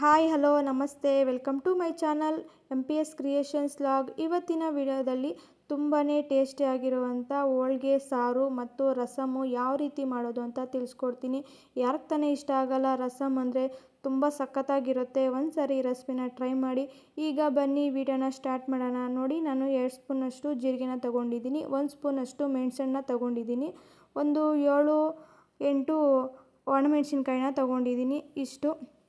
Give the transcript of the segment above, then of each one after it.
Hi, hello, ನಮಸ್ತೆ. Welcome to my channel M P S creations log. ಇವತ್ತಿನ ವಿಡಿಯೋದಲ್ಲಿ ತುಂಬಾ ಟೇಸ್ಟಿಯಾಗಿರುವಂಥ ಹೋಳ್ಗೆ, ಸಾರು ಮತ್ತು ರಸಮು ಯಾವ ರೀತಿ ಮಾಡೋದು ಅಂತ ತಿಳಿಸ್ಕೊಡ್ತೀನಿ. ಯಾರಿಗೆ ತಾನೇ ಇಷ್ಟ ಆಗಲ್ಲ, ರಸಮ್ ಅಂದರೆ ತುಂಬ ಸಖತ್ತಾಗಿರುತ್ತೆ. ಒಂದು ಸಾರಿ ರೆಸಿಪಿನ ಟ್ರೈ ಮಾಡಿ. ಈಗ ಬನ್ನಿ, ವಿಡಿಯೋನ ಸ್ಟಾರ್ಟ್ ಮಾಡೋಣ. ನೋಡಿ, ನಾನು ಎರಡು ಸ್ಪೂನಷ್ಟು ಜೀರಿಗೆನ ತೊಗೊಂಡಿದ್ದೀನಿ. ಒಂದು ಸ್ಪೂನಷ್ಟು ಮೆಣಸನ್ನ ತೊಗೊಂಡಿದ್ದೀನಿ. ಒಂದು ಏಳು ಎಂಟು ಒಣಮೆಣಸಿನ್ಕಾಯಿನ ತೊಗೊಂಡಿದ್ದೀನಿ. ಇಷ್ಟು.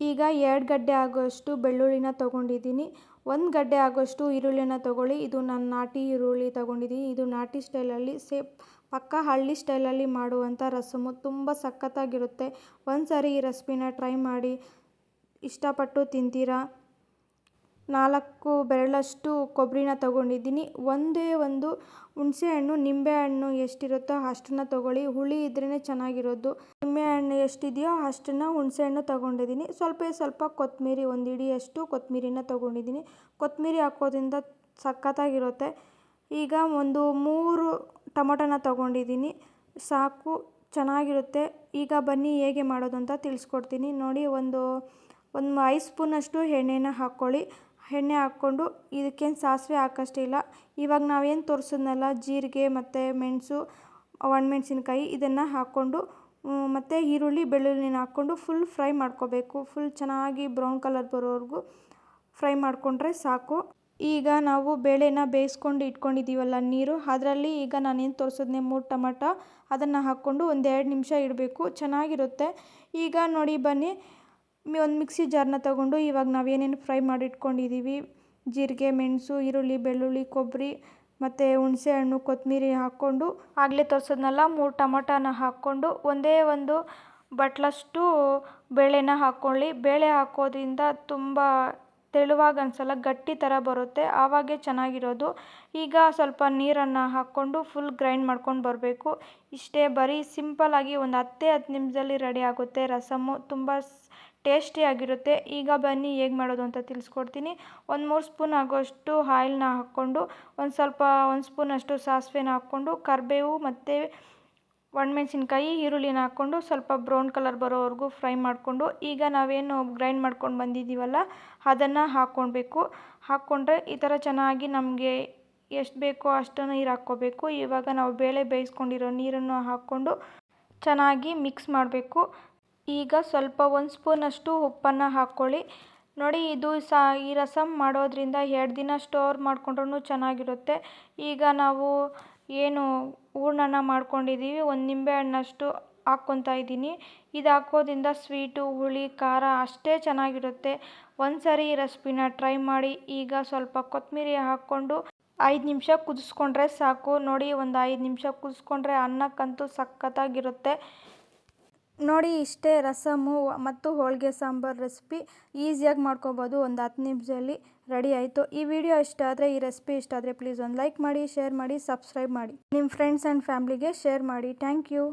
ಈಗ ಎರಡು ಗಡ್ಡೆ ಆಗೋಷ್ಟು ಬೆಳ್ಳುಳ್ಳಿನ ತೊಗೊಂಡಿದ್ದೀನಿ. ಒಂದು ಗಡ್ಡೆ ಆಗೋಷ್ಟು ಈರುಳ್ಳಿನ ತೊಗೊಳ್ಳಿ. ಇದು ನಾನು ನಾಟಿ ಈರುಳ್ಳಿ ತೊಗೊಂಡಿದ್ದೀನಿ. ಇದು ನಾಟಿ ಸ್ಟೈಲಲ್ಲಿ ಸೇ ಪಕ್ಕ ಹಳ್ಳಿ ಸ್ಟೈಲಲ್ಲಿ ಮಾಡುವಂಥ ರಸಮು. ತುಂಬ ಸಖತ್ತಾಗಿರುತ್ತೆ. ಒಂದು ಸಾರಿ ಈ ರೆಸಿಪಿನ ಟ್ರೈ ಮಾಡಿ. ಇಷ್ಟಪಟ್ಟು ತಿಂತೀರಾ? ನಾಲ್ಕು ಬೆರಳಷ್ಟು ಕೊಬ್ಬರಿನ ತೊಗೊಂಡಿದ್ದೀನಿ. ಒಂದೇ ಒಂದು ಹುಣಸೆಹಣ್ಣು, ನಿಂಬೆಹಣ್ಣು ಎಷ್ಟಿರುತ್ತೋ ಅಷ್ಟನ್ನು ತೊಗೊಳ್ಳಿ. ಹುಳಿ ಇದ್ರೇ ಚೆನ್ನಾಗಿರೋದು. ನಿಂಬೆಹಣ್ಣು ಎಷ್ಟಿದೆಯೋ ಅಷ್ಟನ್ನು ಹುಣಸೆಹಣ್ಣು ತೊಗೊಂಡಿದ್ದೀನಿ. ಸ್ವಲ್ಪ ಸ್ವಲ್ಪ ಕೊತ್ತಂಬರಿ ಒಂದು ಹಿಡಿಯಷ್ಟು ಕೊತ್ತಂಬರಿನ ತೊಗೊಂಡಿದ್ದೀನಿ. ಕೊತ್ತಂಬರಿ ಹಾಕೋದ್ರಿಂದ ಸಖತ್ತಾಗಿರುತ್ತೆ. ಈಗ ಒಂದು ಮೂರು ಟೊಮೊಟೊನ ತೊಗೊಂಡಿದ್ದೀನಿ. ಸಾಕು, ಚೆನ್ನಾಗಿರುತ್ತೆ. ಈಗ ಬನ್ನಿ ಹೇಗೆ ಮಾಡೋದು ಅಂತ ತಿಳಿಸ್ಕೊಡ್ತೀನಿ. ನೋಡಿ, ಒಂದು ಒಂದು ಐದು ಸ್ಪೂನಷ್ಟು ಎಣ್ಣೆನ ಹಾಕ್ಕೊಳ್ಳಿ. ಎಣ್ಣೆ ಹಾಕ್ಕೊಂಡು ಇದಕ್ಕೇನು ಸಾಸಿವೆ ಹಾಕೋಷ್ಟಿಲ್ಲ ಇವಾಗ ನಾವೇನು ತೋರಿಸಿದ್ನಲ್ಲ, ಜೀರಿಗೆ ಮತ್ತು ಮೆಣಸು, ಒಣಮೆಣ್ಸಿನ್ಕಾಯಿ ಇದನ್ನು ಹಾಕ್ಕೊಂಡು ಮತ್ತು ಈರುಳ್ಳಿ, ಬೆಳ್ಳುಳ್ಳಿನ ಹಾಕ್ಕೊಂಡು ಫುಲ್ ಫ್ರೈ ಮಾಡ್ಕೋಬೇಕು. ಫುಲ್ ಚೆನ್ನಾಗಿ ಬ್ರೌನ್ ಕಲರ್ ಬರೋವರೆಗೂ ಫ್ರೈ ಮಾಡಿಕೊಂಡ್ರೆ ಸಾಕು. ಈಗ ನಾವು ಬೇಳೆನ ಬೇಯಿಸ್ಕೊಂಡು ಇಟ್ಕೊಂಡಿದ್ದೀವಲ್ಲ ನೀರು, ಅದರಲ್ಲಿ ಈಗ ನಾನೇನು ತೋರಿಸಿದ್ನೆ, ಮೂರು ಟೊಮಟೊ ಅದನ್ನು ಹಾಕ್ಕೊಂಡು ಒಂದು ಎರಡು ನಿಮಿಷ ಇಡಬೇಕು. ಚೆನ್ನಾಗಿರುತ್ತೆ. ಈಗ ನೋಡಿ ಬನ್ನಿ ಒಂದು ಮಿಕ್ಸಿ ಜಾರನ್ನ ತಗೊಂಡು ಇವಾಗ ನಾವೇನೇನು ಫ್ರೈ ಮಾಡಿ ಇಟ್ಕೊಂಡಿದ್ದೀವಿ ಜೀರಿಗೆ, ಮೆಣಸು, ಈರುಳ್ಳಿ, ಬೆಳ್ಳುಳ್ಳಿ ಕೊಬ್ಬರಿ ಮತ್ತು ಹುಣಸೆಹಣ್ಣು ಕೊತ್ತಂಬರಿ ಹಾಕ್ಕೊಂಡು ಆಗಲೇ ತೋರಿಸಿದ್ನಲ್ಲ, ಮೂರು ಟೊಮೊಟೊನ ಹಾಕ್ಕೊಂಡು ಒಂದೇ ಒಂದು ಬಟ್ಲಷ್ಟು ಬೇಳೆನ ಹಾಕ್ಕೊಳ್ಳಿ ಬೇಳೆ ಹಾಕೋದ್ರಿಂದ ತುಂಬ ತೆಳುವಾಗಿ ಅನ್ಸಲ್ಲ, ಗಟ್ಟಿ ಥರ ಬರುತ್ತೆ, ಆವಾಗೇ ಚೆನ್ನಾಗಿರೋದು. ಈಗ ಸ್ವಲ್ಪ ನೀರನ್ನು ಹಾಕ್ಕೊಂಡು ಫುಲ್ ಗ್ರೈಂಡ್ ಮಾಡ್ಕೊಂಡು ಬರಬೇಕು. ಇಷ್ಟೇ ಬರೀ ಸಿಂಪಲ್ಲಾಗಿ ಒಂದು ಹತ್ತೇ ಹತ್ತು ನಿಮಿಷದಲ್ಲಿ ರೆಡಿ ಆಗುತ್ತೆ ರಸಮ್ಮು ತುಂಬ ಟೇಸ್ಟಿಯಾಗಿರುತ್ತೆ ಈಗ ಬನ್ನಿ, ಹೇಗೆ ಮಾಡೋದು ಅಂತ ತಿಳಿಸ್ಕೊಡ್ತೀನಿ. ಒಂದು ಮೂರು ಸ್ಪೂನ್ ಆಗೋಷ್ಟು ಆಯಿಲ್ನ ಹಾಕ್ಕೊಂಡು, ಒಂದು ಸ್ವಲ್ಪ, ಒಂದು ಸ್ಪೂನಷ್ಟು ಸಾಸಿವೆನ ಹಾಕ್ಕೊಂಡು, ಕರಿಬೇವು ಮತ್ತು ಒಣಮೆಣಸಿನ್ಕಾಯಿ, ಈರುಳ್ಳಿನ ಹಾಕ್ಕೊಂಡು ಸ್ವಲ್ಪ ಬ್ರೌನ್ ಕಲರ್ ಬರೋವರೆಗೂ ಫ್ರೈ ಮಾಡಿಕೊಂಡು, ಈಗ ನಾವೇನು ಗ್ರೈಂಡ್ ಮಾಡ್ಕೊಂಡು ಬಂದಿದ್ದೀವಲ್ಲ, ಅದನ್ನು ಹಾಕ್ಕೊಳ್ಬೇಕು. ಹಾಕ್ಕೊಂಡ್ರೆ ಈ ಥರ ಚೆನ್ನಾಗಿ ನಮಗೆ ಎಷ್ಟು ಬೇಕೋ ಅಷ್ಟು ನೀರು ಹಾಕ್ಕೋಬೇಕು ಇವಾಗ ನಾವು ಬೇಳೆ ಬೇಯಿಸ್ಕೊಂಡಿರೋ ನೀರನ್ನು ಹಾಕ್ಕೊಂಡು ಚೆನ್ನಾಗಿ ಮಿಕ್ಸ್ ಮಾಡಬೇಕು. ಈಗ ಸ್ವಲ್ಪ ಒಂದು ಸ್ಪೂನಷ್ಟು ಉಪ್ಪನ್ನು ಹಾಕ್ಕೊಳ್ಳಿ ನೋಡಿ, ಇದು ಸಹ ಈ ರಸಮ್ ಮಾಡೋದ್ರಿಂದ ಎರಡು ದಿನ ಸ್ಟೋರ್ ಮಾಡಿಕೊಂಡ್ರೂ ಚೆನ್ನಾಗಿರುತ್ತೆ. ಈಗ ನಾವು ಏನು ಹೂರ್ಣನ ಮಾಡ್ಕೊಂಡಿದ್ದೀವಿ ಒಂದು ನಿಂಬೆ ಹಣ್ಣಷ್ಟು ಹಾಕ್ಕೊತಾ ಇದ್ದೀನಿ. ಇದು ಹಾಕೋದ್ರಿಂದ ಸ್ವೀಟು, ಹುಳಿ, ಖಾರ ಅಷ್ಟೇ ಚೆನ್ನಾಗಿರುತ್ತೆ. ಒಂದು ಸಾರಿ ಈ ರೆಸಿಪಿನ ಟ್ರೈ ಮಾಡಿ. ಈಗ ಸ್ವಲ್ಪ ಕೊತ್ತಂಬರಿ ಹಾಕ್ಕೊಂಡು ಐದು ನಿಮಿಷ ಕುದಿಸ್ಕೊಂಡ್ರೆ ಸಾಕು. ನೋಡಿ, ಒಂದು ಐದು ನಿಮಿಷ ಕುದಿಸ್ಕೊಂಡ್ರೆ ಅನ್ನಕ್ಕಂತೂ ಸಖತ್ತಾಗಿರುತ್ತೆ. ನೋಡಿ, ಇಷ್ಟೇ ರಸಮು ಮತ್ತು ಹೋಳಿಗೆ ಸಾಂಬಾರು ರೆಸಿಪಿ ಈಸಿಯಾಗಿ ಮಾಡ್ಕೋಬೋದು. ಒಂದು ಹತ್ತು ನಿಮಿಷದಲ್ಲಿ ರೆಡಿ ಆಯಿತು. ಈ ವಿಡಿಯೋ ಇಷ್ಟ ಆದರೆ, ಈ ರೆಸಿಪಿ ಇಷ್ಟ ಆದರೆ ಪ್ಲೀಸ್ ಒಂದು ಲೈಕ್ ಮಾಡಿ ಶೇರ್ ಮಾಡಿ ಸಬ್ಸ್ಕ್ರೈಬ್ ಮಾಡಿ. ನಿಮ್ಮ ಫ್ರೆಂಡ್ಸ್ ಆ್ಯಂಡ್ ಫ್ಯಾಮ್ಲಿಗೆ ಶೇರ್ ಮಾಡಿ. Thank you